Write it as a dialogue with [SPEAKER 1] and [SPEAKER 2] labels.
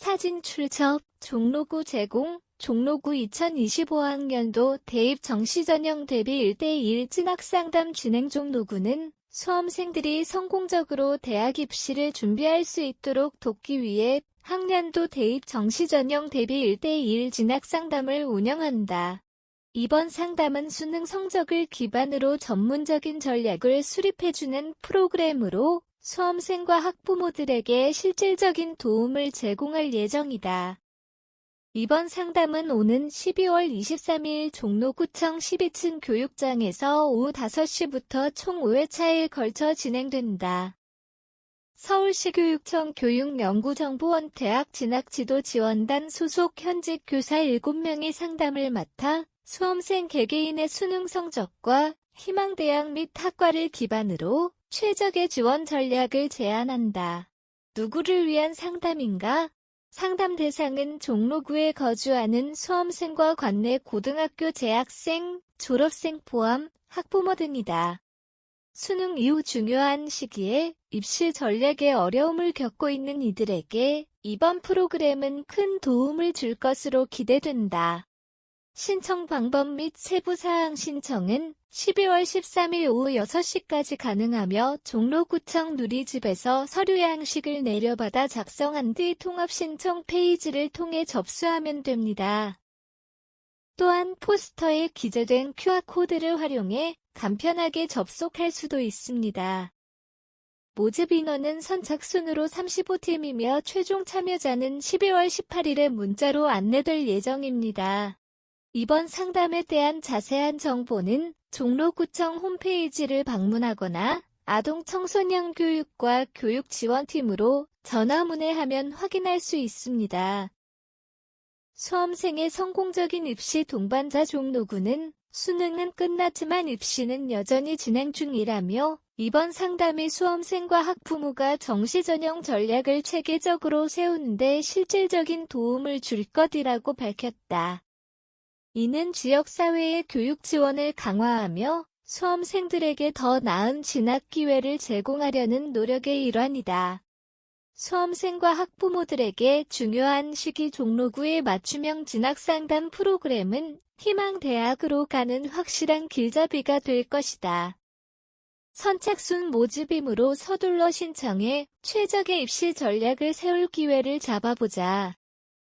[SPEAKER 1] 사진 출처, 종로구 제공, 종로구 2025학년도 대입 정시 전형 대비 1대1 진학 상담 진행 종로구는 수험생들이 성공적으로 대학 입시를 준비할 수 있도록 돕기 위해 학년도 대입 정시 전형 대비 1대1 진학 상담을 운영한다. 이번 상담은 수능 성적을 기반으로 전문적인 전략을 수립해주는 프로그램으로 수험생과 학부모들에게 실질적인 도움을 제공할 예정이다. 이번 상담은 오는 12월 23일 종로구청 12층 교육장에서 오후 5시부터 총 5회차에 걸쳐 진행된다. 서울시 교육청 교육연구정보원 대학 진학지도 지원단 소속 현직 교사 7명이 상담을 맡아 수험생 개개인의 수능 성적과 희망대학 및 학과를 기반으로 최적의 지원 전략을 제안한다. 누구를 위한 상담인가? 상담 대상은 종로구에 거주하는 수험생과 관내 고등학교 재학생, 졸업생 포함 학부모 등이다. 수능 이후 중요한 시기에 입시 전략에 어려움을 겪고 있는 이들에게 이번 프로그램은 큰 도움을 줄 것으로 기대된다. 신청 방법 및 세부 사항 신청은 12월 13일 오후 6시까지 가능하며 종로구청 누리집에서 서류 양식을 내려받아 작성한 뒤 통합 신청 페이지를 통해 접수하면 됩니다. 또한 포스터에 기재된 QR코드를 활용해 간편하게 접속할 수도 있습니다. 모집 인원은 선착순으로 35팀이며 최종 참여자는 12월 18일에 문자로 안내될 예정입니다. 이번 상담에 대한 자세한 정보는 종로구청 홈페이지를 방문하거나 아동 청소년 교육과 교육지원팀으로 전화문의하면 확인할 수 있습니다. 수험생의 성공적인 입시 동반자 종로구는 수능은 끝났지만 입시는 여전히 진행 중이라며 이번 상담이 수험생과 학부모가 정시 전형 전략을 체계적으로 세우는데 실질적인 도움을 줄 것이라고 밝혔다. 이는 지역사회의 교육 지원을 강화하며 수험생들에게 더 나은 진학 기회를 제공하려는 노력의 일환이다. 수험생과 학부모들에게 중요한 시기 종로구의 맞춤형 진학 상담 프로그램은 희망대학으로 가는 확실한 길잡이가 될 것이다. 선착순 모집이므로 서둘러 신청해 최적의 입시 전략을 세울 기회를 잡아보자.